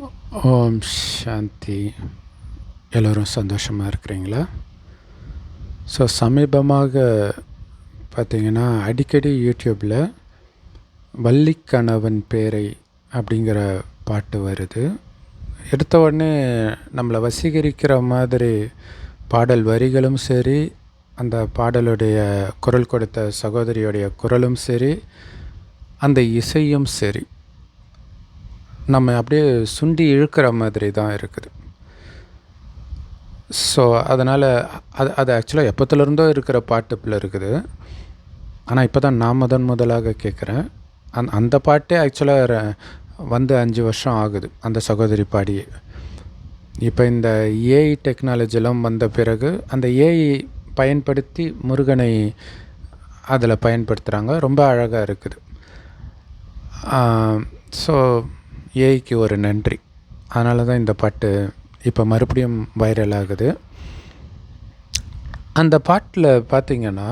ஓம் சாந்தி. எல்லோரும் சந்தோஷமாக இருக்கிறீங்களா? ஸோ சமீபமாக பார்த்திங்கன்னா அடிக்கடி யூடியூப்பில் வள்ளிக்கணவன் பேரை அப்படிங்கிற பாட்டு வருது. எடுத்த உடனே நம்மளை வசீகரிக்கிற மாதிரி பாடல் வரிகளும் சரி அந்த பாடலுடைய குரல் கொடுத்த சகோதரியுடைய குரலும் சரி அந்த இசையும் சரி. நம்ம அப்படியே சுண்டி இழுக்கிற மாதிரி தான் இருக்குது. ஸோ அதனால் அது அது ஆக்சுவலாக எப்போத்துலேருந்தோ இருக்கிற பாட்டுப்பில் இருக்குது. ஆனால் இப்போ தான் நான் முதன் முதலாக கேட்குறேன் அந் அந்த பாட்டே ஆக்சுவலாக வந்து அஞ்சு வருஷம் ஆகுது அந்த சகோதரி பாடியே. இப்போ இந்த ஏஐ டெக்னாலஜிலாம் வந்த பிறகு அந்த ஏஐ பயன்படுத்தி முருகனை அதில் பயன்படுத்துகிறாங்க ரொம்ப அழகாக இருக்குது. ஸோ ஏஐக்கு ஒரு நன்றி. அதனால தான் இந்த பாட்டு இப்போ மறுபடியும் வைரல் ஆகுது. அந்த பாட்டில் பார்த்திங்கன்னா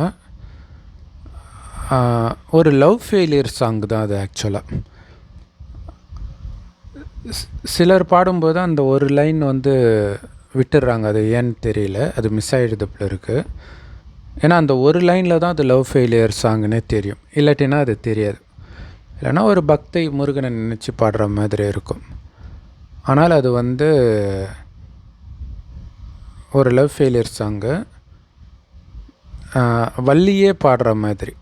ஒரு லவ் ஃபெயிலியர் சாங் தான் அது ஆக்சுவலாக சிலர் பாடும்போது அந்த ஒரு லைன் வந்து விட்டுடுறாங்க அது ஏன்னு தெரியல. அது மிஸ் ஆகிடுது இருக்குது ஏன்னா அந்த ஒரு லைனில் தான் அது லவ் ஃபெயிலியர் சாங்குன்னே தெரியும். இல்லாட்டினா அது தெரியாது. இல்லைன்னா ஒரு பக்தை முருகனை நினச்சி பாடுற மாதிரி இருக்கும். ஆனால் அது வந்து ஒரு லவ் ஃபெயிலியர் சாங்கு வள்ளியே பாடுற மாதிரி.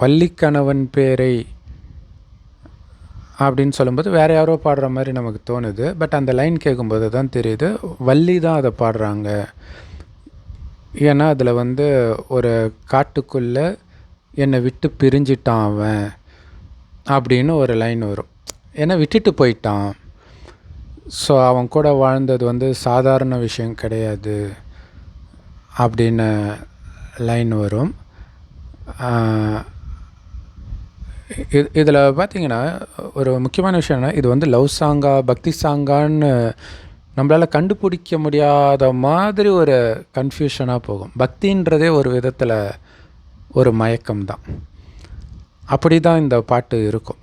வள்ளிக்கணவன் பேரை அப்படின்னு சொல்லும்போது வேறு யாரோ பாடுற மாதிரி நமக்கு தோணுது. பட் அந்த லைன் கேட்கும்போது தான் தெரியுது வள்ளி தான் அதை பாடுறாங்க. ஏன்னா அதில் வந்து ஒரு காட்டுக்குள்ளே என்னை விட்டு பிரிஞ்சிட்டான் அவன். அப்படின்னு ஒரு லைன் வரும். ஏன்னா விட்டுட்டு போயிட்டான். ஸோ அவன் கூட வாழ்ந்தது வந்து சாதாரண விஷயம் கிடையாது அப்படின்னு லைன் வரும். இது இதில் பார்த்தீங்கன்னா ஒரு முக்கியமான விஷயம் என்ன இது வந்து லவ் சாங்கா பக்தி சாங்கான்னு நம்மளால் கண்டுபிடிக்க முடியாத மாதிரி ஒரு கன்ஃபியூஷனாக போகும். பக்தின்றதே ஒரு விதத்தில் ஒரு மயக்கம் தான் அப்படி தான் இந்த பாட்டு இருக்கும்.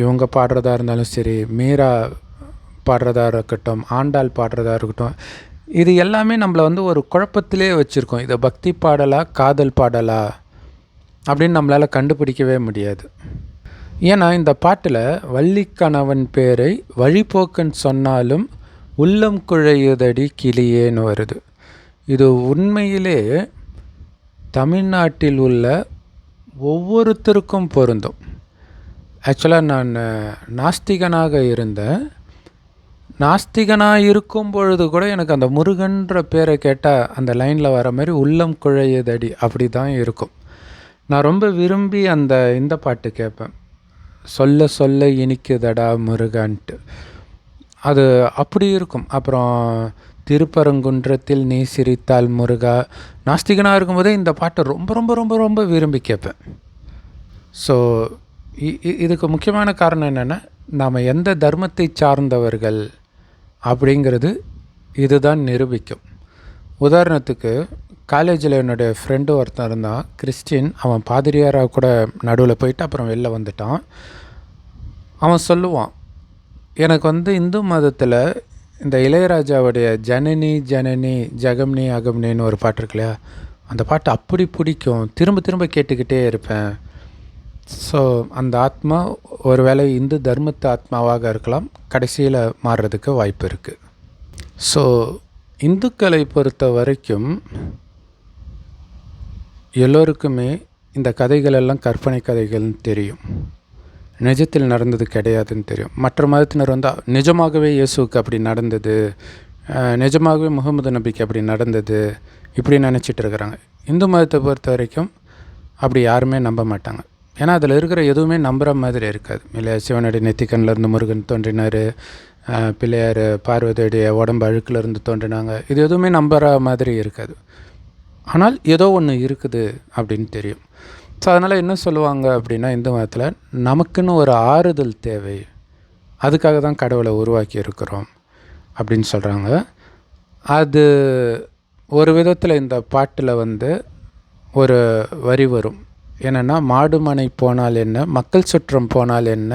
இவங்க பாடுறதா இருந்தாலும் சரி மீரா பாடுறதா இருக்கட்டும் ஆண்டாள் பாடுறதா இருக்கட்டும் இது எல்லாமே நம்மளை வந்து ஒரு குழப்பத்திலே வச்சுருக்கோம். இதை பக்தி பாடலா காதல் பாடலா அப்படின்னு நம்மளால் கண்டுபிடிக்கவே முடியாது. ஏன்னா இந்த பாட்டில் வள்ளிக்கணவன் பேரை வழிபோக்கன் சொன்னாலும் உள்ளம் குழையுதடி கிளியேன்னு வருது. இது உண்மையிலே தமிழ்நாட்டில் உள்ள ஒவ்வொருத்தருக்கும் பொருந்தும். ஆக்சுவலாக நான் நாஸ்திகனாக இருந்தேன் நாஸ்திகனாக இருக்கும் பொழுது கூட எனக்கு அந்த முருகன்ற பேரை கேட்டால் அந்த லைனில் வர மாதிரி உள்ளம் குழையதடி அப்படி தான் இருக்கும். நான் ரொம்ப விரும்பி அந்த இந்த பாட்டு கேட்பேன். சொல்ல சொல்ல இனிக்குதடா முருகன்ட்டு. அது அப்படி இருக்கும். அப்புறம் திருப்பரங்குன்றத்தில் நீ சிரித்தால் முருகா. நாஸ்திகனாக இருக்கும்போதே இந்த பாட்டை ரொம்ப ரொம்ப ரொம்ப ரொம்ப விரும்பி கேட்பேன். ஸோ இதுக்கு முக்கியமான காரணம் என்னென்னா நாம் எந்த தர்மத்தை சார்ந்தவர்கள் அப்படிங்கிறது இதுதான் நிரூபிக்கும். உதாரணத்துக்கு காலேஜில் என்னுடைய ஃப்ரெண்டு ஒருத்தன் இருந்தான். கிறிஸ்டின் அவன் பாதிரியாராக கூட நடுவில் போயிட்டு அப்புறம் வெளில வந்துட்டான். அவன் சொல்லுவான் எனக்கு வந்து இந்து மதத்தில் இந்த இளையராஜாவுடைய ஜனனி ஜனனி ஜெகம்னி அகம்னின்னு ஒரு பாட்டு இருக்கு இல்லையா? அந்த பாட்டு அப்படி பிடிக்கும். திரும்ப திரும்ப கேட்டுக்கிட்டே இருப்பேன். ஸோ அந்த ஆத்மா ஒருவேளை இந்து தர்மத்து ஆத்மாவாக இருக்கலாம். கடைசியில் மாறுறதுக்கு வாய்ப்பு இருக்குது ஸோ இந்துக்களை பொறுத்த வரைக்கும் எல்லோருக்குமே இந்த கதைகளெல்லாம் கற்பனை கதைகள்னு தெரியும். நிஜத்தில் நடந்தது கிடையாதுன்னு தெரியும். மற்ற மதத்தினர் வந்து நிஜமாகவே இயேசுக்கு அப்படி நடந்தது? நிஜமாகவே முகமது நபிக்கு அப்படி நடந்தது? இப்படி நினச்சிட்டு இருக்கிறாங்க. இந்து மதத்தை பொறுத்த வரைக்கும் அப்படி யாருமே நம்ப மாட்டாங்க. ஏன்னா அதில் இருக்கிற எதுவுமே நம்புகிற மாதிரி இருக்காது. இல்லையா சிவனுடைய நெத்திக்கண்ணிலேருந்து முருகன் தோன்றினார் பிள்ளையார் பார்வதியுடைய உடம்பு அழுக்கிலேருந்து தோன்றினாங்க. இது எதுவுமே நம்புகிற மாதிரி இருக்காது. ஆனால் ஏதோ ஒன்று இருக்குது அப்படின்னு தெரியும். ஸோ அதனால் என்ன சொல்லுவாங்க அப்படின்னா இந்து மதத்தில் நமக்குன்னு ஒரு ஆறுதல் தேவை. அதுக்காக தான் கடவுளை உருவாக்கி இருக்கிறோம் அப்படின்னு சொல்கிறாங்க அது ஒரு விதத்தில் இந்த பாட்டில் வந்து ஒரு வரி வரும். என்னென்னா மாடுமனை போனால் என்ன மக்கள் சுற்றம் போனால் என்ன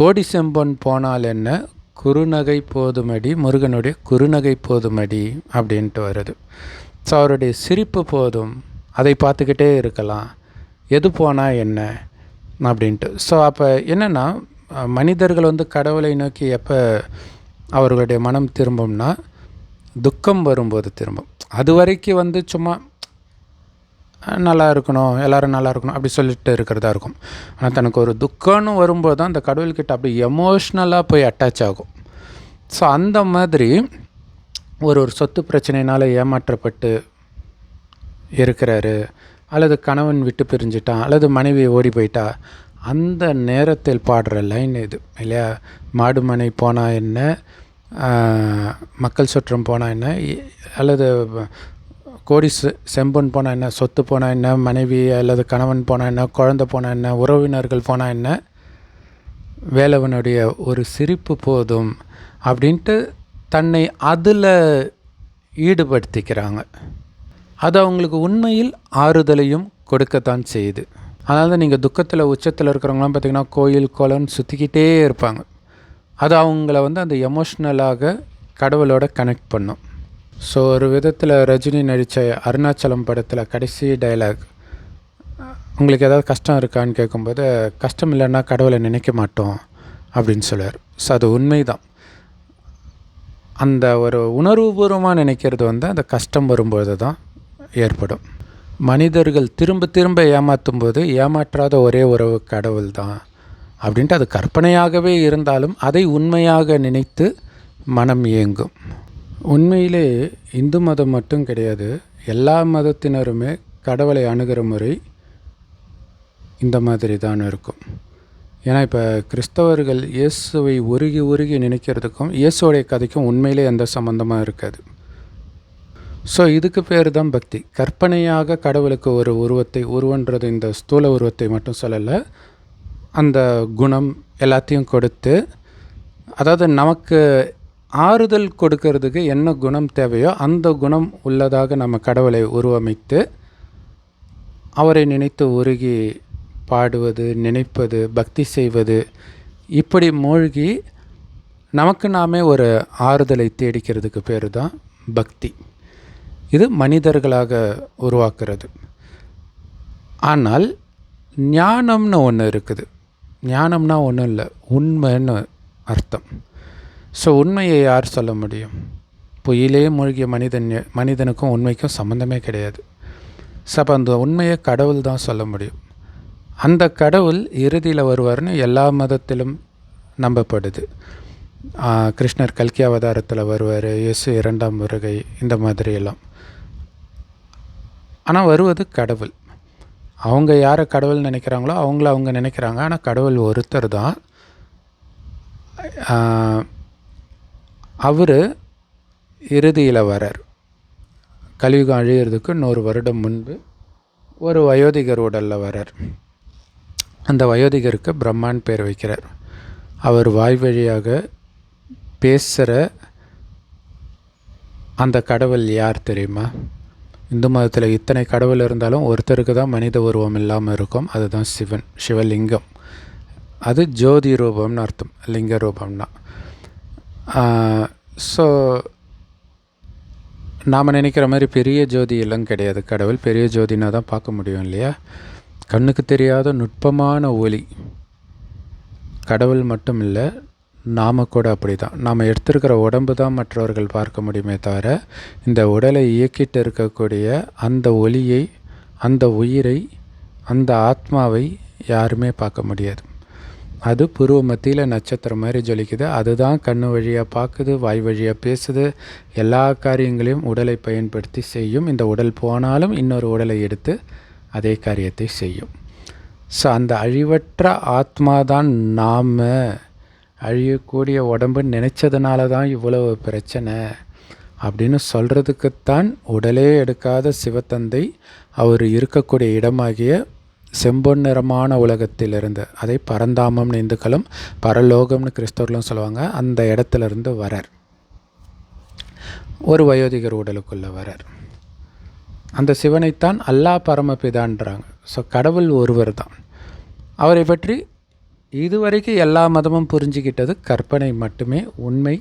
கோடி செம்பொன் போனால் என்ன குறுநகை போதுமடி முருகனுடைய குறுநகை போதுமடி அப்படின்ட்டு வருது. ஸோ அவருடைய சிரிப்பு போதும். அதை பார்த்துக்கிட்டே இருக்கலாம். எது போனால் என்ன? அப்படின்ட்டு. ஸோ அப்போ என்னென்னா மனிதர்கள் வந்து கடவுளை நோக்கி எப்போ அவர்களுடைய மனம் திரும்பும்னா துக்கம் வரும்போது திரும்பும். அது வரைக்கும் வந்து சும்மா நல்லா இருக்கணும் எல்லோரும் நல்லா இருக்கணும் அப்படி சொல்லிட்டு இருக்கிறதா இருக்கும். ஆனால் தனக்கு ஒரு துக்கம்னு வரும்போது தான் அந்த கடவுள்கிட்ட அப்படி எமோஷ்னலாக போய் அட்டாச் ஆகும். ஸோ அந்த மாதிரி ஒரு ஒரு சொத்து பிரச்சனையினால் ஏமாற்றப்பட்டு இருக்கிறாரு. அல்லது கணவன் விட்டு பிரிஞ்சிட்டான் அல்லது மனைவி ஓடி போயிட்டா அந்த நேரத்தில் பாடுற லைன் இது இல்லையா? மாடு மனை போனால் என்ன? மக்கள் சுற்றம் போனால் என்ன? அல்லது கோடி செம்பன் போனால் என்ன? சொத்து போனால் என்ன? மனைவி அல்லது கணவன் போனால் என்ன? குழந்த போனால் என்ன? உறவினர்கள் போனால் என்ன? வேலவனுடைய ஒரு சிரிப்பு போதும் அப்படின்ட்டு தன்னை அதில் ஈடுபடுத்திக்கிறாங்க. அது அவங்களுக்கு உண்மையில் ஆறுதலையும் கொடுக்கத்தான் செய்யுது. அதாவது தான் நீங்கள் துக்கத்தில் உச்சத்தில் இருக்கிறவங்களாம் பார்த்திங்கன்னா கோயில் குளம்னு சுற்றிக்கிட்டே இருப்பாங்க. அது அவங்கள வந்து அந்த எமோஷ்னலாக கடவுளோட கனெக்ட் பண்ணும். ஸோ ஒரு விதத்தில் ரஜினி நடித்த அருணாச்சலம் படத்தில் கடைசி டைலாக் உங்களுக்கு ஏதாவது கஷ்டம் இருக்கான்னு கேட்கும்போது கஷ்டம் இல்லைன்னா கடவுளை நினைக்க மாட்டோம் அப்படின்னு சொல்லுவார். ஸோ அது உண்மைதான். அந்த ஒரு உணர்வுபூர்வமாக நினைக்கிறது வந்து அந்த கஷ்டம் வரும்போது தான் ஏற்படும். மனிதர்கள் திரும்ப திரும்ப ஏமாற்றும் போது ஏமாற்றாத ஒரே உறவு கடவுள் தான். அப்படின்ட்டு அது கற்பனையாகவே இருந்தாலும் அதை உண்மையாக நினைத்து மனம் இயங்கும் உண்மையிலே இந்து மதம் மட்டும் கிடையாது. எல்லா மதத்தினருமே கடவுளை அணுகிற முறை இந்த மாதிரி தான் இருக்கும். ஏன்னா இப்போ கிறிஸ்தவர்கள் இயேசுவை உருகி உருகி நினைக்கிறதுக்கும் இயேசுவோடைய கதைக்கும் உண்மையிலே எந்த சம்மந்தமாக இருக்காது. ஸோ இதுக்கு பேர் தான் பக்தி. கற்பனையாக கடவுளுக்கு ஒரு உருவத்தை உருவன்றது இந்த ஸ்தூல உருவத்தை மட்டும் சொல்லலை. அந்த குணம் எல்லாத்தையும் கொடுத்து அதாவது நமக்கு ஆறுதல் கொடுக்கறதுக்கு என்ன குணம் தேவையோ அந்த குணம் உள்ளதாக நம்ம கடவுளை உருவமைத்து அவரை நினைத்து உருகி பாடுவது நினைப்பது பக்தி செய்வது இப்படி மூழ்கி நமக்கு நாமே ஒரு ஆறுதலை தேடிக்கிறதுக்கு பேர் தான் பக்தி. இது மனிதர்களாக உருவாக்குறது. ஆனால் ஞானம்னு ஒன்று இருக்குது. ஞானம்னா ஒன்றும் இல்லை உண்மைன்னு அர்த்தம். ஸோ உண்மையை யார் சொல்ல முடியும்? பொய்யிலே மூழ்கிய மனிதன் மனிதனுக்கும் உண்மைக்கும் சம்மந்தமே கிடையாது. ஸோ அப்போ அந்த உண்மையை கடவுள் தான் சொல்ல முடியும். அந்த கடவுள் இறுதியில் வருவார்னு எல்லா மதத்திலும் நம்பப்படுது. கிருஷ்ணர் கல்கி அவதாரத்தில் வருவார் இயேசு இரண்டாம் வருகை இந்த மாதிரியெல்லாம் ஆனால் வருவது கடவுள். அவங்க யாரை கடவுள் நினைக்கிறாங்களோ அவங்கள அவங்க நினைக்கிறாங்க. ஆனால் கடவுள் ஒருத்தர் தான். அவர் இறுதியில் வரார் கலியுகம் அழியிறதுக்கு நூறு வருடம் முன்பு ஒரு வயோதிகர் உடலில் வரார் அந்த வயோதிகருக்கு பிரம்மான் பேர் வைக்கிறார். அவர் வாய் வழியாக பேசுகிற அந்த கடவுள் யார் தெரியுமா? இந்து மதத்தில் இத்தனை கடவுள் இருந்தாலும் ஒருத்தருக்கு தான் மனித உருவம் இல்லாமல் இருக்கும். அதுதான் சிவன் சிவலிங்கம். அது ஜோதி ரூபம்னு அர்த்தம் லிங்க ரூபம்னா. ஸோ நாம் நினைக்கிற மாதிரி பெரிய ஜோதி எல்லாம் கிடையாது. கடவுள் பெரிய ஜோதினா தான் பார்க்க முடியும் இல்லையா? கண்ணுக்கு தெரியாத நுட்பமான ஒளி கடவுள் மட்டும் இல்லை நாம் கூட அப்படி தான் நாம் எடுத்திருக்கிற உடம்பு தான் மற்றவர்கள் பார்க்க முடியுமே தவிர இந்த உடலை இயக்கிட்டு இருக்கக்கூடிய அந்த ஒளியை அந்த உயிரை அந்த ஆத்மாவை யாருமே பார்க்க முடியாது. அது புருவ மத்தியில் நட்சத்திரம் மாதிரி ஜொலிக்குது. அதுதான் கண் வழியாக பார்க்குது வாய் வழியாக பேசுது. எல்லா காரியங்களையும் உடலை பயன்படுத்தி செய்யும். இந்த உடல் போனாலும் இன்னொரு உடலை எடுத்து அதே காரியத்தை செய்யும். ஸோ அந்த அழிவற்ற ஆத்மா தான் நாம். அழியக்கூடிய உடம்பு நினச்சதுனால தான் இவ்வளவு பிரச்சனை அப்படின்னு சொல்கிறதுக்குத்தான் உடலே எடுக்காத சிவத்தந்தை அவர் இருக்கக்கூடிய இடமாகிய செம்பொன் நிறமான உலகத்திலிருந்து அதை பரந்தாமம்னு இந்துக்களும் பரலோகம்னு கிறிஸ்தவர்களும் சொல்லுவாங்க அந்த இடத்துலேருந்து வரார். ஒரு வயோதிகர் உடலுக்குள்ளே வரார். அந்த சிவனைத்தான் அல்லா பரமபிதான்றாங்க. ஸோ கடவுள் ஒருவர் தான். அவரை பற்றி இதுவரைக்கும் எல்லா மதமும் புரிஞ்சுக்கிட்டது கற்பனை மட்டுமே உண்மை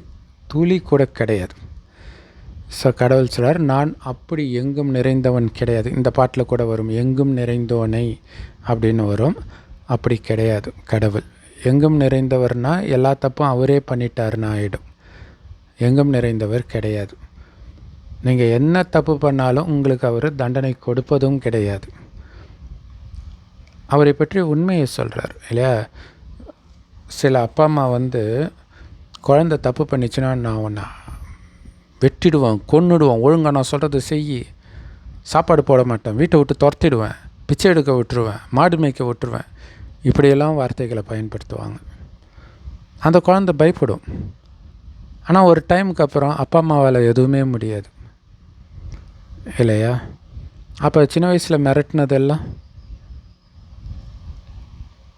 துளி கூட கிடையாது. ஸோ கடவுள் சொல்கிறார் நான் அப்படி எங்கும் நிறைந்தவன் கிடையாது. இந்த பாட்டில் கூட வரும் எங்கும் நிறைந்தோனை அப்படின்னு வரும். அப்படி கிடையாது கடவுள். எங்கும் நிறைந்தவர்னா எல்லா தப்பும் அவரே பண்ணிட்டாருன்னு ஆகிடும் எங்கும் நிறைந்தவர் கிடையாது. நீங்கள் என்ன தப்பு பண்ணாலும் உங்களுக்கு அவர் தண்டனை கொடுப்பதும் கிடையாது. அவரை பற்றி உண்மையை சொல்கிறார் இல்லையா? சில அப்பா அம்மா வந்து குழந்த தப்பு பண்ணிச்சுன்னா நான் உன்னை வெட்டிடுவேன் கொன்னுடுவேன் ஒழுங்காக நான் சொல்கிறது செய் சாப்பாடு போட மாட்டேன் வீட்டை விட்டு துரத்திடுவேன் பிச்சை எடுக்க விட்டுருவேன் மாடு மேய்க்க விட்டுருவேன். இப்படியெல்லாம் வார்த்தைகளை பயன்படுத்துவாங்க. அந்த குழந்த பயப்படும். ஆனால் ஒரு டைமுக்கு அப்புறம் அப்பா அம்மாவால் எதுவுமே முடியாது. இல்லையா? அப்போ சின்ன வயசில் மிரட்டினதெல்லாம்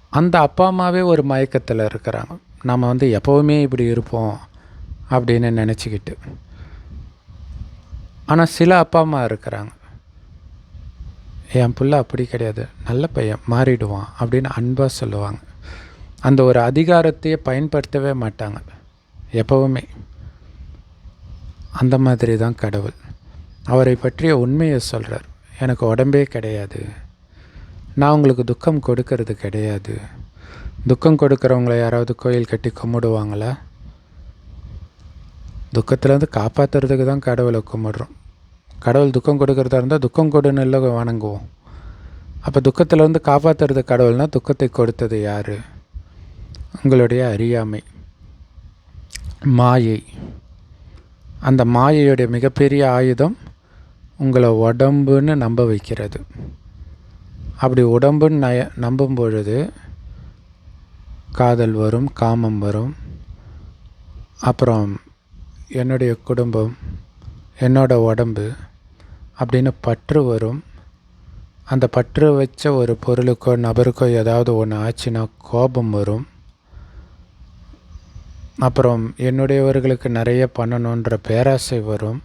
அந்த அப்பா அம்மாவே ஒரு மயக்கத்தில் இருக்கிறாங்க. நம்ம வந்து எப்போவுமே இப்படி இருப்போம் அப்படின்னு நினச்சிக்கிட்டு. ஆனால் சில அப்பா அம்மா இருக்கிறாங்க. என் பிள்ளை அப்படி கிடையாது. நல்ல பையன் மாறிடுவான் அப்படின்னு அன்பாக சொல்லுவாங்க. அந்த ஒரு அதிகாரத்தையே பயன்படுத்தவே மாட்டாங்க. எப்போவுமே. அந்த மாதிரி தான் கடவுள். அவரை பற்றிய உண்மையை சொல்கிறார் எனக்கு உடம்பே கிடையாது. நான் உங்களுக்கு துக்கம் கொடுக்கறது கிடையாது. துக்கம் கொடுக்குறவங்கள யாராவது கோயில் கட்டி கும்பிடுவாங்களா? துக்கத்துலேருந்து காப்பாற்றுறதுக்கு தான் கடவுளை கும்பிடுறோம். கடவுள் துக்கம் கொடுக்கறதா இருந்தால் துக்கம் கொடுன்னு இல்லை வணங்குவோம். அப்போ துக்கத்திலேருந்து காப்பாற்றுறது கடவுள்னால் துக்கத்தை கொடுத்தது யார்? உங்களுடைய அறியாமை. மாயை. அந்த மாயையுடைய மிகப்பெரிய ஆயுதம் உங்களை உடம்புன்னு நம்ப வைக்கிறது. அப்படி உடம்புன்னு நய நம்பும் பொழுது காதல் வரும் காமம் வரும். அப்புறம் என்னுடைய குடும்பம் என்னோட உடம்பு அப்படின்னு பற்று வரும். அந்த பற்று வச்ச ஒரு பொருளுக்கோ நபருக்கோ ஏதாவது ஒன்று ஆச்சுன்னா கோபம் வரும். அப்புறம் என்னுடையவர்களுக்கு நிறைய பண்ணணுன்ற பேராசை வரும்.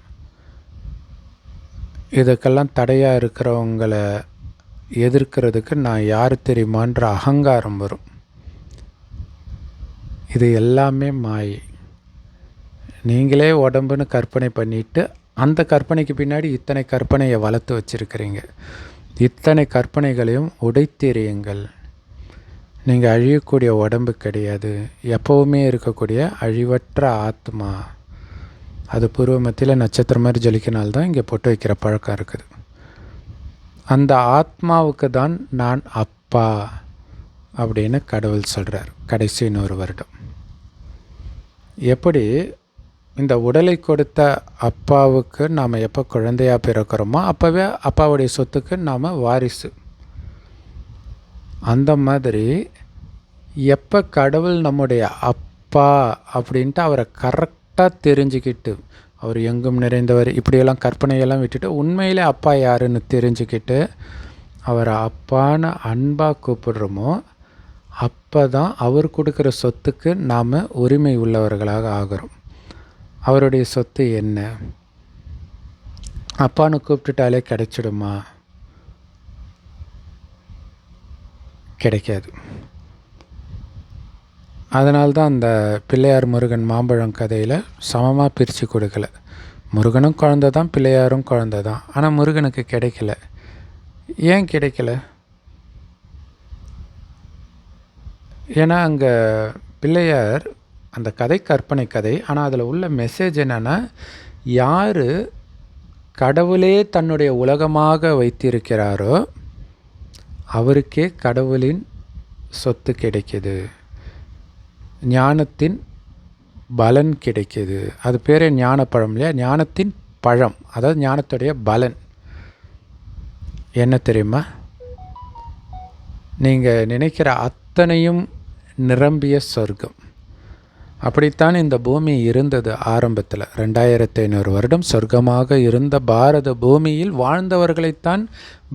இதுக்கெல்லாம் தடையாக இருக்கிறவங்கள எதிர்க்கிறதுக்கு நான் யார் தெரியுமான்ற அகங்காரம் வரும். இது எல்லாமே மாயை. நீங்களே உடம்புன்னு கற்பனை பண்ணிட்டு அந்த கற்பனைக்கு பின்னாடி இத்தனை கற்பனையை வளர்த்து வச்சுருக்கிறீங்க. இத்தனை கற்பனைகளையும் உடைத்தெறியுங்கள். நீங்கள் அழியக்கூடிய உடம்பு கிடையாது. எப்போவுமே இருக்கக்கூடிய அழிவற்ற ஆத்மா. அது பூர்வ மத்தியில் நட்சத்திரம் மாதிரி ஜொலிக்கினால்தான் இங்கே பொட்டு வைக்கிற பழக்கம் இருக்குது. அந்த ஆத்மாவுக்கு தான் நான் அப்பா அப்படின்னு கடவுள் சொல்கிறார் கடைசி நூறு வருடம். எப்படி இந்த உடலை கொடுத்த அப்பாவுக்கு நாம் எப்போ குழந்தையாக பிறக்கிறோமோ அப்போவே அப்பாவுடைய சொத்துக்கு நாம் வாரிசு. அந்த மாதிரி எப்போ கடவுள் நம்முடைய அப்பா அப்படின்ட்டு அவரை கரெக்டாக தெரிஞ்சுக்கிட்டு அவர் எங்கும் நிறைந்தவர். இப்படியெல்லாம் கற்பனையெல்லாம் விட்டுட்டு உண்மையிலே அப்பா யாருன்னு தெரிஞ்சுக்கிட்டு அவரை அப்பான்னு அன்பாக கூப்பிடுறோமோ அப்போ தான் அவர் கொடுக்குற சொத்துக்கு நாம் உரிமை உள்ளவர்களாக ஆகிறோம். அவருடைய சொத்து என்ன? அப்பான்னு கூப்பிட்டுட்டாலே கிடைச்சிடுமா? கிடைக்காது. அதனால்தான் அந்த பிள்ளையார் முருகன் மாம்பழம் கதையில் சமமாக பிரித்து கொடுக்கல. முருகனும் குழந்த தான் பிள்ளையாரும் குழந்த தான் ஆனால் முருகனுக்கு கிடைக்கல. ஏன் கிடைக்கல? ஏன்னா அங்கே பிள்ளையார் அந்த கதை கற்பனை கதை ஆனால் அதில் உள்ள மெசேஜ் என்னென்னா யார் கடவுளே தன்னுடைய உலகமாக வைத்திருக்கிறாரோ அவருக்கே கடவுளின் சொத்து கிடைக்கிது. ஞானத்தின் பலன் கிடைக்கிது. அது பேரே ஞானப்பழம் இல்லையா? ஞானத்தின் பழம். அதாவது ஞானத்துடைய பலன். என்ன தெரியுமா? நீங்கள் நினைக்கிற அத்தனையும் நிரம்பிய சொர்க்கம். அப்படித்தான் இந்த பூமி இருந்தது ஆரம்பத்தில். ரெண்டாயிரத்தி ஐநூறு வருடம் சொர்க்கமாக இருந்த பாரத பூமியில் வாழ்ந்தவர்களைத்தான்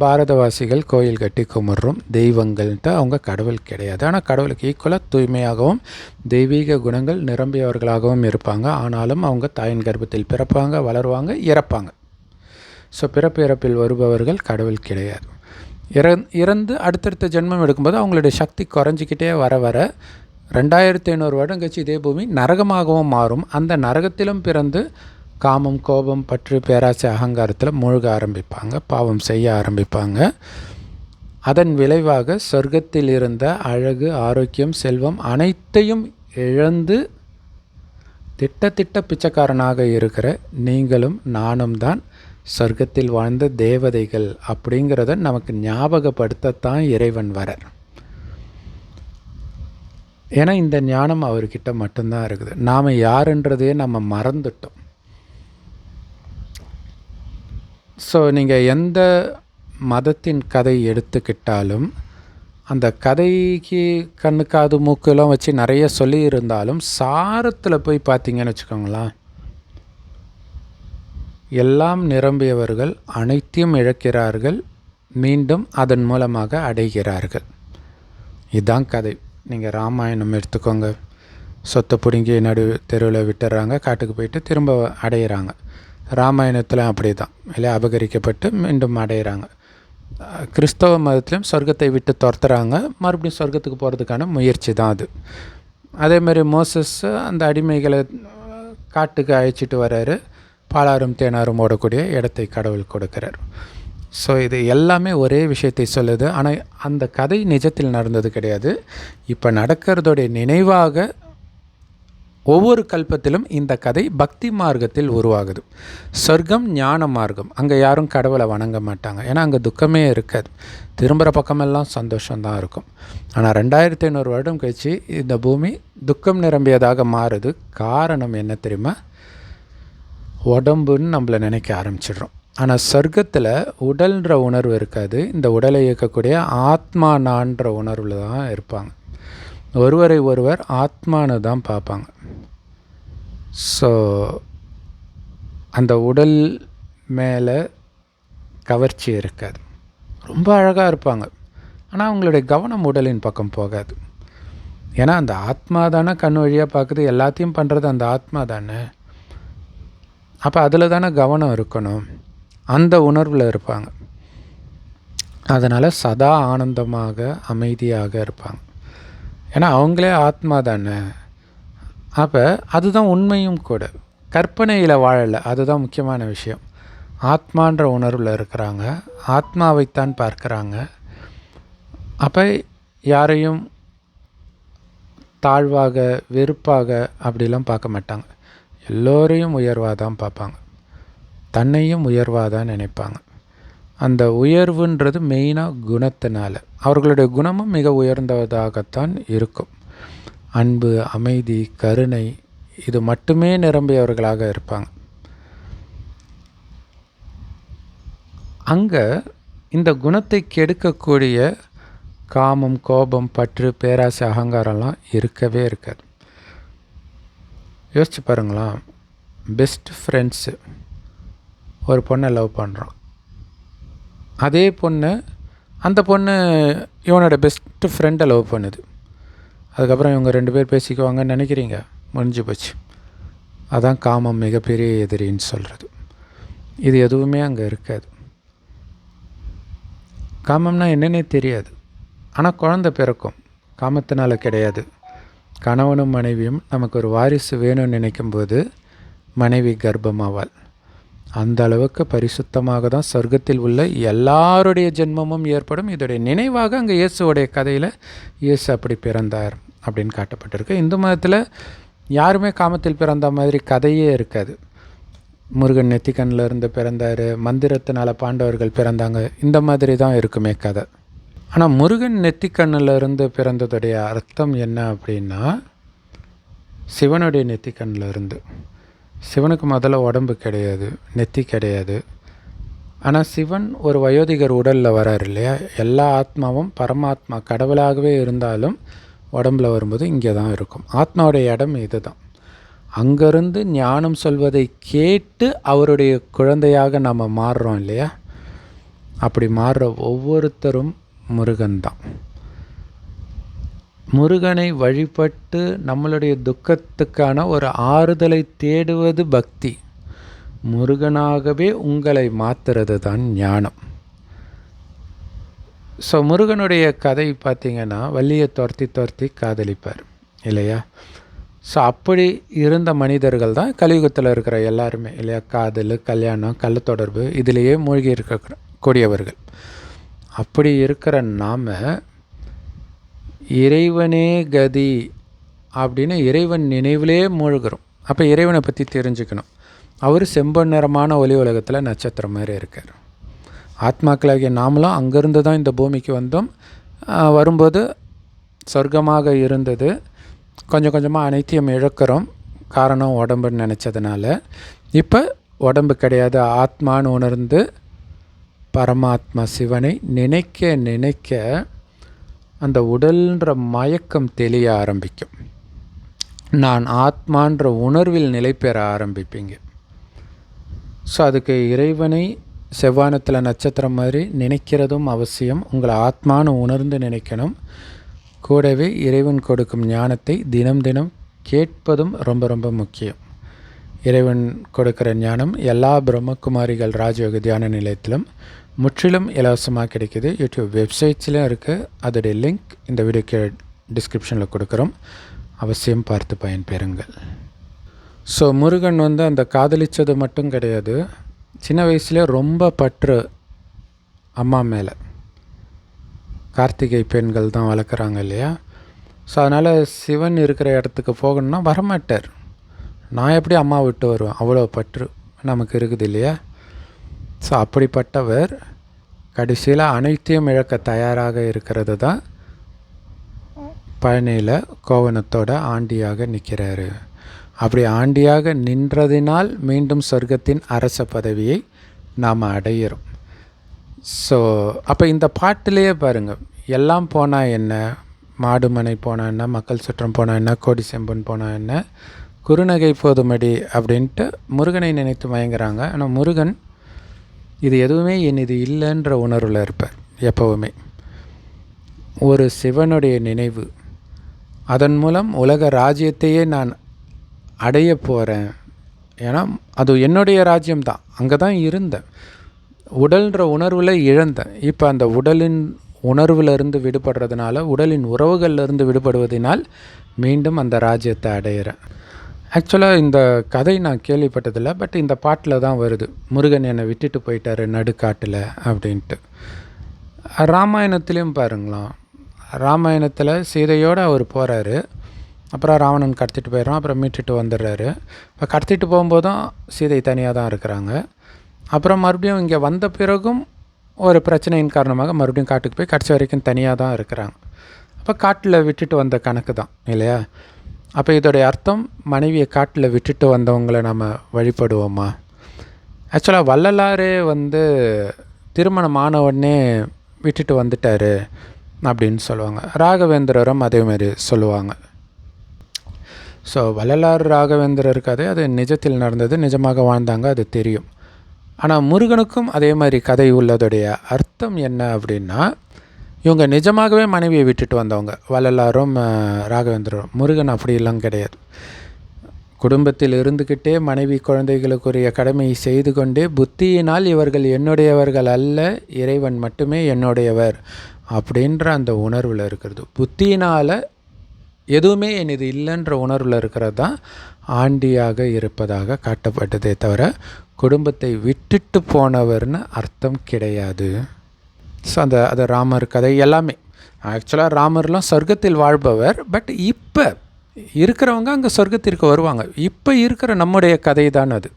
பாரதவாசிகள் கோயில் கட்டி கும்பிட்றோம் தெய்வங்கள்ட்ட அவங்க கடவுள் கிடையாது. ஆனால் கடவுளுக்கு ஈக்குவலாக தூய்மையாகவும் தெய்வீக குணங்கள் நிரம்பியவர்களாகவும் இருப்பாங்க. ஆனாலும் அவங்க தாயின் கர்ப்பத்தில் பிறப்பாங்க வளருவாங்க இறப்பாங்க. ஸோ பிறப்பு இறப்பில் வருபவர்கள் கடவுள் கிடையாது. இறந் இறந்து அடுத்தடுத்த ஜென்மம் எடுக்கும்போது அவங்களுடைய சக்தி குறைஞ்சிக்கிட்டே வர வர ரெண்டாயிரத்தி ஐநூறு வருடம் கழிச்சு இதே பூமி நரகமாகவும் மாறும். அந்த நரகத்திலும் பிறந்து காமம் கோபம் பற்று பேராசை அகங்காரத்தில் மூழ்க ஆரம்பிப்பாங்க பாவம் செய்ய ஆரம்பிப்பாங்க. அதன் விளைவாக சொர்க்கத்தில் இருந்த அழகு ஆரோக்கியம் செல்வம் அனைத்தையும் இழந்து திட்டத்திட்ட பிச்சைக்காரனாக இருக்கிற நீங்களும் நானும் தான் சொர்க்கத்தில் வாழ்ந்த தேவதைகள் அப்படிங்கிறத நமக்கு ஞாபகப்படுத்தத்தான் இறைவன் வரர். ஏன்னா இந்த ஞானம் அவர்கிட்ட மட்டும்தான் இருக்குது. நாம் யாருன்றதையே நம்ம மறந்துட்டோம். ஸோ நீங்கள் எந்த மதத்தின் கதை எடுத்துக்கிட்டாலும் அந்த கதைக்கு கண்ணு காது மூக்கெல்லாம் வச்சு நிறைய சொல்லியிருந்தாலும் சாரத்தில் போய் பார்த்தீங்கன்னு வச்சுக்கோங்களேன். எல்லாம் நிரம்பியவர்கள் அனைத்தையும் இழக்கிறார்கள் மீண்டும் அதன் மூலமாக அடைகிறார்கள். இதுதான் கதை. நீங்கள் ராமாயணம் எடுத்துக்கோங்க. சொத்தை பிடுங்கி நடு தெருவில் விட்டுறாங்க. காட்டுக்கு போயிட்டு திரும்ப அடையிறாங்க. ராமாயணத்தில் அப்படி தான் இல்லை அபகரிக்கப்பட்டு மீண்டும் அடையிறாங்க. கிறிஸ்தவ மதத்துலேயும் சொர்க்கத்தை விட்டு துரத்துறாங்க. மறுபடியும் சொர்க்கத்துக்கு போகிறதுக்கான முயற்சி தான் அது அதேமாதிரி மோசஸ் அந்த அடிமைகளை காட்டுக்கு அழைச்சிட்டு வர்றாரு. பாலாறும் தேனாரும் ஓடக்கூடிய இடத்தை கடவுள் கொடுக்குறார். ஸோ இது எல்லாமே ஒரே விஷயத்தை சொல்லுது. ஆனால் அந்த கதை நிஜத்தில் நடந்தது கிடையாது. இப்போ நடக்கிறதோடைய நினைவாக ஒவ்வொரு கல்பத்திலும் இந்த கதை பக்தி மார்க்கத்தில் உருவாகுது. சொர்க்கம் ஞான மார்க்கம். அங்கே யாரும் கடவுளை வணங்க மாட்டாங்க. ஏன்னா அங்கே துக்கமே இருக்காது. திரும்புகிற பக்கமெல்லாம் சந்தோஷம்தான் இருக்கும். ஆனால் ரெண்டாயிரத்தி ஐநூறு வருடம் கழிச்சு இந்த பூமி துக்கம் நிரம்பியதாக மாறுது. காரணம் என்ன தெரியுமா? உடம்புன்னு நம்மளை நினைக்க ஆரம்பிச்சிடுறோம். ஆனால் சொர்க்கத்தில் உடல்ன்ற உணர்வு இருக்காது. இந்த உடலை இயக்கக்கூடிய ஆத்மா நான்ற உணர்வில் தான் இருப்பாங்க. ஒருவரை ஒருவர் ஆத்மானு தான் பார்ப்பாங்க. ஸோ அந்த உடல் மேலே கவர்ச்சி இருக்காது. ரொம்ப அழகாக இருப்பாங்க. ஆனால் அவங்களுடைய கவனம் உடலின் பக்கம் போகாது. ஏன்னா அந்த ஆத்மா தானே கண் வழியாக பார்க்குது எல்லாத்தையும் பண்ணுறது அந்த ஆத்மா தானே. அப்போ அதில் தானே கவனம் இருக்கணும். அந்த உணர்வில் இருப்பாங்க. அதனால் சதா ஆனந்தமாக அமைதியாக இருப்பாங்க. ஏன்னா அவங்களே ஆத்மா தானே. அப்போ அதுதான் உண்மையும் கூட. கற்பனையில் வாழலை அதுதான் முக்கியமான விஷயம். ஆத்மான்ற உணர்வில் இருக்கிறாங்க. ஆத்மாவைத்தான் பார்க்குறாங்க. அப்போ யாரையும் தாழ்வாக வெறுப்பாக அப்படிலாம் பார்க்க மாட்டாங்க. எல்லோரையும் உயர்வாக தான் பார்ப்பாங்க. தன்னையும் உயர்வாக தான் நினைப்பாங்க. அந்த உயர்வுன்றது மெயினாக குணத்தினால. அவர்களுடைய குணமும் மிக உயர்ந்ததாகத்தான் இருக்கும். அன்பு அமைதி கருணை இது மட்டுமே நிரம்பியவர்களாக இருப்பாங்க. அங்கே இந்த குணத்தை கெடுக்கக்கூடிய காமம் கோபம் பற்று பேராசை அகங்காரம்லாம் இருக்கவே இருக்காது. யோசிச்சு பாருங்களேன். பெஸ்ட் ஃப்ரெண்ட்ஸு ஒரு பொண்ணை லவ் பண்ணுறான் அதே பொண்ணு அந்த பொண்ணு இவனோட பெஸ்ட்டு ஃப்ரெண்டை லவ் பண்ணுது. அதுக்கப்புறம் இவங்க ரெண்டு பேர் பேசிக்குவாங்கன்னு நினைக்கிறீங்க? முடிஞ்சு போச்சு. அதான் காமம் மிகப்பெரிய எதிரின்னு சொல்கிறது இது எதுவுமே அங்கே இருக்காது. காமம்னா என்னன்னே தெரியாது. ஆனால் குழந்த பிறக்கும். காமத்தினால் கிடையாது. கணவனும் மனைவியும் நமக்கு ஒரு வாரிசு வேணும்னு நினைக்கும்போது மனைவி கர்ப்பமாவாள். அந்த அளவுக்கு பரிசுத்தமாக தான் சொர்க்கத்தில் உள்ள எல்லாருடைய ஜென்மமும் ஏற்படும். இதோடைய நினைவாக அங்கே இயேசுவோடைய கதையில் இயேசு அப்படி பிறந்தார் அப்படின்னு காட்டப்பட்டிருக்கு. இந்து மதத்தில் யாருமே காமத்தில் பிறந்த மாதிரி கதையே இருக்காது. முருகன் நெத்திக்கண்ணில் இருந்து பிறந்தார் மந்திரத்தினால் பாண்டவர்கள் பிறந்தாங்க இந்த மாதிரி தான் இருக்குமே கதை. ஆனால் முருகன் நெத்திக்கண்ணில் இருந்து பிறந்ததுடைய அர்த்தம் என்ன அப்படின்னா சிவனுடைய நெத்திக்கண்ணில் இருந்து. சிவனுக்கு முதல்ல உடம்பு கிடையாது நெத்தி கிடையாது. ஆனால் சிவன் ஒரு வயோதிகர் உடலில் வரார் இல்லையா? எல்லா ஆத்மாவும் பரமாத்மா கடவுளாகவே இருந்தாலும் உடம்பில் வரும்போது இங்கே தான் இருக்கும். ஆத்மாவுடைய இடம் இது தான் அங்கேருந்து ஞானம் சொல்வதை கேட்டு அவருடைய குழந்தையாக நம்ம மாறுறோம் இல்லையா? அப்படி மாறுற ஒவ்வொருத்தரும் முருகன் தான். முருகனை வழிபட்டு நம்மளுடைய துக்கத்துக்கான ஒரு ஆறுதலை தேடுவது பக்தி. முருகனாகவே உங்களை மாற்றுறது தான் ஞானம். ஸோ முருகனுடைய கதை பார்த்திங்கன்னா வள்ளியை துரத்தி துரத்தி காதலிப்பார் இல்லையா? ஸோ அப்படி இருந்த மனிதர்கள் தான் கலியுகத்தில் இருக்கிற எல்லாருமே இல்லையா? காதல் கல்யாணம் கள்ள தொடர்பு இதிலேயே மூழ்கி இருக்க கூடியவர்கள். அப்படி இருக்கிற நாம் இறைவனே கதி அப்படின்னு இறைவன் நினைவிலே மூழ்கிறோம். அப்போ இறைவனை பற்றி தெரிஞ்சுக்கணும். அவர் செம்பன் நிறமான ஒலி உலகத்தில் நட்சத்திரம் மாதிரி இருக்கார். ஆத்மாக்களாகிய நாமளும் அங்கேருந்து தான் இந்த பூமிக்கு வந்தோம். வரும்போது சொர்க்கமாக இருந்தது. கொஞ்சம் கொஞ்சமாக அனைத்தையும் இழக்கிறோம். காரணம் உடம்புன்னு நினச்சதுனால. இப்போ உடம்பு கிடையாது. ஆத்மான்னு உணர்ந்து பரமாத்மா சிவனை நினைக்க நினைக்க அந்த உடல்ன்ற மயக்கம் தெளிய ஆரம்பிக்கும். நான் ஆத்மான்ற உணர்வில் நிலை பெற ஆரம்பிப்பீங்க. ஸோ அதுக்கு இறைவனை செவ்வானத்தில் நட்சத்திரம் மாதிரி நினைக்கிறதும் அவசியம். உங்களை ஆத்மானு உணர்ந்து நினைக்கணும். கூடவே இறைவன் கொடுக்கும் ஞானத்தை தினம் தினம் கேட்பதும் ரொம்ப ரொம்ப முக்கியம். இறைவன் கொடுக்குற ஞானம் எல்லா பிரம்மகுமாரிகள் ராஜயோக தியான நிலையத்திலும் முற்றிலும் இலவசமாக கிடைக்கிது. யூடியூப் வெப்சைட்ஸ்லையும் இருக்குது அதோடைய லிங்க் இந்த வீடியோக்கு டிஸ்கிரிப்ஷனில் கொடுக்குறோம். அவசியம் பார்த்து பயன்பெறுங்கள். ஸோ முருகன் வந்து அந்த காதலித்தது மட்டும் கிடையாது. சின்ன வயசுலேயே ரொம்ப பற்று அம்மா மேலே. கார்த்திகை பெண்கள் தான் வளர்க்குறாங்க இல்லையா? ஸோ அதனால் சிவன் இருக்கிற இடத்துக்கு போகணுன்னா வரமாட்டார். நான் எப்படி அம்மா விட்டு வருவேன்? அவ்வளோ பற்று நமக்கு இருக்குது இல்லையா? ஸோ அப்படிப்பட்டவர் கடைசியில் அனைத்தையும் இழக்க தயாராக இருக்கிறது தான் பழனியில் கோவணத்தோட ஆண்டியாக நிற்கிறாரு அப்படி ஆண்டியாக நின்றதினால் மீண்டும் சொர்க்கத்தின் அரச பதவியை நாம் அடையிறோம். ஸோ அப்போ இந்த பாட்டிலேயே பாருங்கள் எல்லாம் போனால் என்ன? மாடுமனை போனால் என்ன? மக்கள் சுற்றம் போனால் என்ன? கோடி செம்பன் போனால் என்ன? குறுநகை போதுமடி அப்படின்ட்டு முருகனை நினைத்து மயங்குறாங்க. ஆனால் முருகன் இது எதுவுமே என் இது இல்லைன்ற உணர்வில் இருப்பார் எப்போவுமே. ஒரு சிவனுடைய நினைவு. அதன் மூலம் உலக ராஜ்யத்தையே நான் அடைய போகிறேன் ஏன்னா அது என்னுடைய ராஜ்யம்தான். அங்கே தான் இருந்தேன். உடல்ன்ற உணர்வில் இழந்தேன். இப்போ அந்த உடலின் உணர்விலிருந்து விடுபடுறதுனால உடலின் உறவுகளிலிருந்து விடுபடுவதனால் மீண்டும் அந்த ராஜ்யத்தை அடையிறேன். ஆக்சுவலாக இந்த கதை நான் கேள்விப்பட்டதில்லை பட் இந்த பாட்டில் தான் வருது. முருகன் என்னை விட்டுட்டு போயிட்டாரு நடுக்காட்டில் அப்படின்ட்டு. ராமாயணத்துலேயும் பாருங்களாம். ராமாயணத்தில் சீதையோடு அவர் போகிறாரு அப்புறம் ராவணன் கடத்திட்டு போயிடுறான் அப்புறம் மீட்டுட்டு வந்துடுறாரு. இப்போ கடத்திட்டு போகும்போதும் சீதை தனியாக தான் இருக்கிறாங்க. அப்புறம் மறுபடியும் இங்கே வந்த பிறகும் ஒரு பிரச்சனையின் காரணமாக மறுபடியும் காட்டுக்கு போய் கடைசி வரைக்கும் தனியாக தான் இருக்கிறாங்க. அப்போ காட்டில் விட்டுட்டு வந்த கணக்கு தான் இல்லையா? அப்போ இதோடைய அர்த்தம் மனைவியை காட்டில் விட்டுட்டு வந்தவங்களை நம்ம வழிபடுவோமா? ஆக்சுவலாக வள்ளலாரே வந்து திருமணம் ஆனவுடனே விட்டுட்டு வந்துட்டார் அப்படின்னு சொல்லுவாங்க. ராகவேந்திரரும் அதேமாரி சொல்லுவாங்க. ஸோ வள்ளலார் ராகவேந்திரர் கதை அது நிஜத்தில் நடந்தது நிஜமாக வாழ்ந்தாங்க அது தெரியும். ஆனால் முருகனுக்கும் அதே மாதிரி கதை உள்ளதுடைய அர்த்தம் என்ன அப்படின்னா இவங்க நிஜமாகவே மனைவியை விட்டுட்டு வந்தவங்க. வள்ளலாரும் ராகவேந்திரரும். முருகன் அப்படிலாம் கிடையாது. குடும்பத்தில் இருந்துக்கிட்டே மனைவி குழந்தைகளுக்குரிய கடமையை செய்து கொண்டே புத்தியினால் இவர்கள் என்னுடையவர்கள் அல்ல இறைவன் மட்டுமே என்னுடையவர் அப்படின்ற அந்த உணர்வில் இருக்கிறது. புத்தியினால் எதுவுமே என் இது இல்லைன்ற உணர்வில் இருக்கிறது தான் ஆண்டியாக இருப்பதாக காட்டப்பட்டதே தவிர குடும்பத்தை விட்டுட்டு போனவர்னு அர்த்தம் கிடையாது. ஸோ அந்த அது ராமர் கதை எல்லாமே. ஆக்சுவலாக ராமர்லாம் சொர்க்கத்தில் வாழ்பவர் பட் இப்போ இருக்கிறவங்க அங்கே சொர்க்கத்திற்கு வருவாங்க. இப்போ இருக்கிற நம்முடைய கதை தான் அது.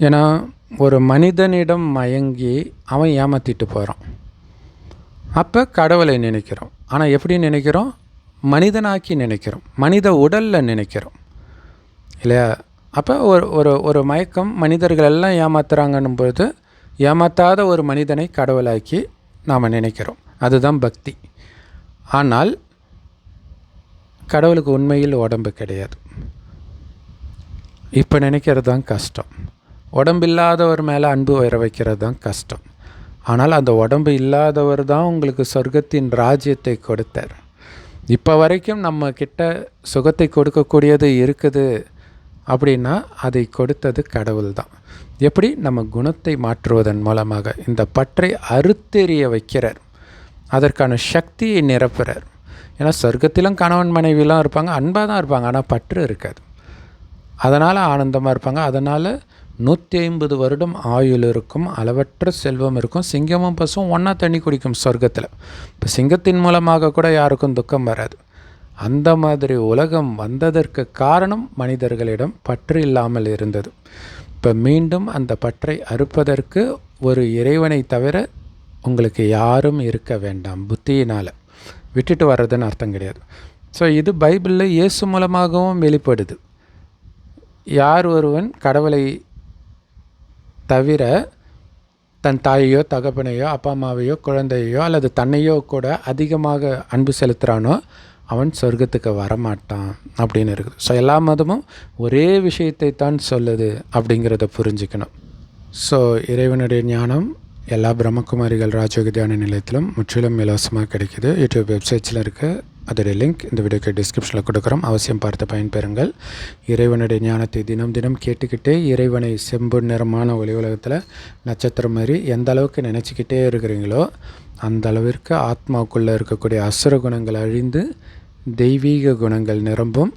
ஏன்னா ஒரு மனிதனிடம் மயங்கி அவன் ஏமாற்றிட்டு போகிறான் அப்போ கடவுளை நினைக்கிறோம். ஆனால் எப்படி நினைக்கிறோம்? மனிதனாக்கி நினைக்கிறோம். மனித உடலில் நினைக்கிறோம். இல்லையா? அப்போ ஒரு ஒரு ஒரு மயக்கம் மனிதர்கள் எல்லாம் ஏமாத்துறாங்கன்னும் பொழுது ஏமாற்றாத ஒரு மனிதனை கடவுளாக்கி நாம் நினைக்கிறோம். அதுதான் பக்தி. ஆனால் கடவுளுக்கு உண்மையில் உடம்பு கிடையாது. இப்போ நினைக்கிறது தான் கஷ்டம். உடம்பு இல்லாதவர் மேலே அன்பு வர வைக்கிறது தான் கஷ்டம். ஆனால் அந்த உடம்பு இல்லாதவர் தான் உங்களுக்கு சொர்க்கத்தின் ராஜ்யத்தை கொடுத்தார். இப்போ வரைக்கும் நம்ம கிட்ட சுகத்தை கொடுக்கக்கூடியது இருக்குது அப்படின்னா அதை கொடுத்தது கடவுள் தான் எப்படி நம்ம குணத்தை மாற்றுவதன் மூலமாக இந்த பற்றை அறுத்தெறிய வைக்கிறார். அதற்கான சக்தியை நிரப்புகிறார். ஏன்னா சொர்க்கத்திலும் கணவன் மனைவிலாம் இருப்பாங்க அன்பாக தான் இருப்பாங்க ஆனால் பற்று இருக்காது. அதனால் ஆனந்தமாக இருப்பாங்க. அதனால் நூற்றி ஐம்பது வருடம் ஆயுள் இருக்கும் அளவற்ற செல்வம் இருக்கும் சிங்கமும் பசும் ஒன்றா தண்ணி குடிக்கும் சொர்க்கத்தில். இப்போ சிங்கத்தின் மூலமாக கூட யாருக்கும் துக்கம் வராது. அந்த மாதிரி உலகம் வந்ததற்கு காரணம் மனிதர்களிடம் பற்று இல்லாமல் இருந்தது. இப்போ மீண்டும் அந்த பற்றை அறுப்பதற்கு ஒரு இறைவனை தவிர உங்களுக்கு யாரும் இருக்க வேண்டாம் புத்தியினால். விட்டுட்டு வர்றதுன்னு அர்த்தம் கிடையாது. ஸோ இது பைபிளில் இயேசு மூலமாகவும் வெளிப்படுது. யார் ஒருவன் கடவுளை தவிர தன் தாயையோ தகப்பனையோ அப்பா அம்மாவையோ குழந்தையோ அல்லது தன்னையோ கூட அதிகமாக அன்பு செலுத்துகிறானோ அவன் சொர்க்கத்துக்கு வரமாட்டான் அப்படின்னு இருக்குது. ஸோ எல்லா மதமும் ஒரே விஷயத்தை தான் சொல்லுது அப்படிங்கிறத புரிஞ்சுக்கணும். ஸோ இறைவனுடைய ஞானம் எல்லா பிரம்மகுமாரிகள் ராஜயோக தியான நிலையத்திலும் முற்றிலும் இலவசமாக கிடைக்கிது. யூடியூப் வெப்சைட்ஸில் இருக்குது அதோடைய லிங்க் இந்த வீடியோக்கு டிஸ்கிரிப்ஷனில் கொடுக்குறோம். அவசியம் பார்த்து பயன்பெறுங்கள். இறைவனுடைய ஞானத்தை தினம் தினம் கேட்டுக்கிட்டே இறைவனை செம்பு நிறமான ஒளி உலகத்தில் நட்சத்திரம் மாதிரி எந்த அளவுக்கு நினச்சிக்கிட்டே இருக்கிறீங்களோ அந்த அளவிற்கு ஆத்மாவுக்குள்ளே இருக்கக்கூடிய அசுர குணங்கள் அழிந்து தெய்வீக குணங்கள் நிரம்பும்.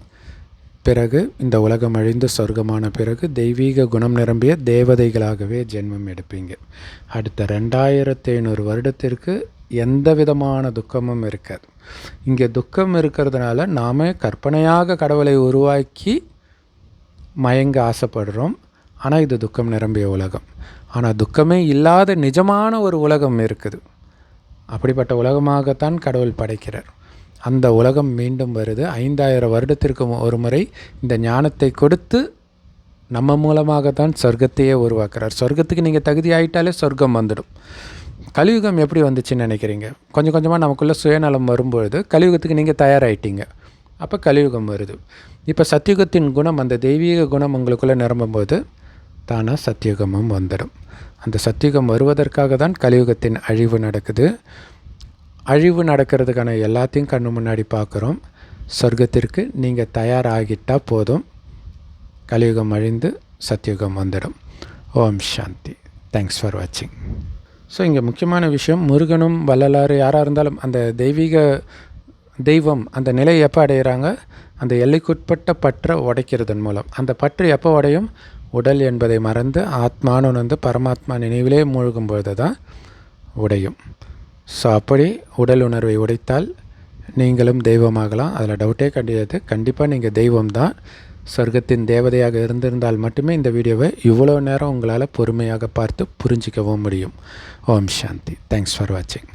பிறகு இந்த உலகம் அழிந்து சொர்க்கமான பிறகு தெய்வீக குணம் நிரம்பிய தேவதைகளாகவே ஜென்மம் எடுப்பீங்க. அடுத்த ரெண்டாயிரத்தி ஐநூறு வருடத்திற்கு எந்த விதமான துக்கமும் இருக்காது. இங்கே துக்கம் இருக்கிறதுனால நாம் கற்பனையாக கடவுளை உருவாக்கி மயங்க ஆசைப்படுறோம். ஆனால் இது துக்கம் நிரம்பிய உலகம். ஆனால் துக்கமே இல்லாத நிஜமான ஒரு உலகம் இருக்குது. அப்படிப்பட்ட உலகமாகத்தான் கடவுள் படைக்கிறார். அந்த உலகம் மீண்டும் வருது. ஐந்தாயிரம் வருடத்திற்கு ஒரு முறை இந்த ஞானத்தை கொடுத்து நம்ம மூலமாகத்தான் சொர்க்கத்தையே உருவாக்குறார். சொர்க்கத்துக்கு நீங்கள் தகுதி ஆகிட்டாலே சொர்க்கம் வந்துடும். கலியுகம் எப்படி வந்துச்சுன்னு நினைக்கிறீங்க? கொஞ்சம் கொஞ்சமாக நமக்குள்ளே சுயநலம் வரும்பொழுது கலியுகத்துக்கு நீங்கள் தயாராகிட்டீங்க அப்போ கலியுகம் வருது. இப்போ சத்தியுகத்தின் குணம் அந்த தெய்வீக குணம் உங்களுக்குள்ளே நிரம்பும்போது தானாக சத்தியுகமும் வந்துடும். அந்த சத்தியுகம் வருவதற்காக தான் கலியுகத்தின் அழிவு நடக்குது. அழிவு நடக்கிறதுக்கான எல்லாத்தையும் கண்ணு முன்னாடி பார்க்குறோம். சொர்க்கத்திற்கு நீங்கள் தயாராகிட்டால் போதும். கலியுகம் அழிந்து சத்தியுகம் வந்துடும். ஓம் சாந்தி. தேங்க்ஸ் ஃபார் வாட்சிங் ஸோ இங்கே முக்கியமான விஷயம் முருகனும் வள்ளலாறு யாராக இருந்தாலும் அந்த தெய்வீக தெய்வம் அந்த நிலை எப்போ அடைகிறாங்க அந்த எல்லைக்குட்பட்ட பற்றை உடைக்கிறதன் மூலம். அந்த பற்று எப்போ உடையும்? உடல் என்பதை மறந்து ஆத்மானு வந்து பரமாத்மா நினைவிலே மூழ்கும் பொழுது தான் உடையும். ஸோ அப்படி உடல் உணர்வை உடைத்தால் நீங்களும் தெய்வமாகலாம். அதில் டவுட்டே கிடையாது. கண்டிப்பாக நீங்கள் தெய்வம் தான் சொர்க்கத்தின் தேவதையாக இருந்திருந்தால் மட்டுமே இந்த வீடியோவை இவ்வளோ நேரம் உங்களால் பொறுமையாக பார்த்து புரிஞ்சிக்கவும் முடியும். ஓம் சாந்தி. தேங்க்ஸ் ஃபார் வாட்சிங்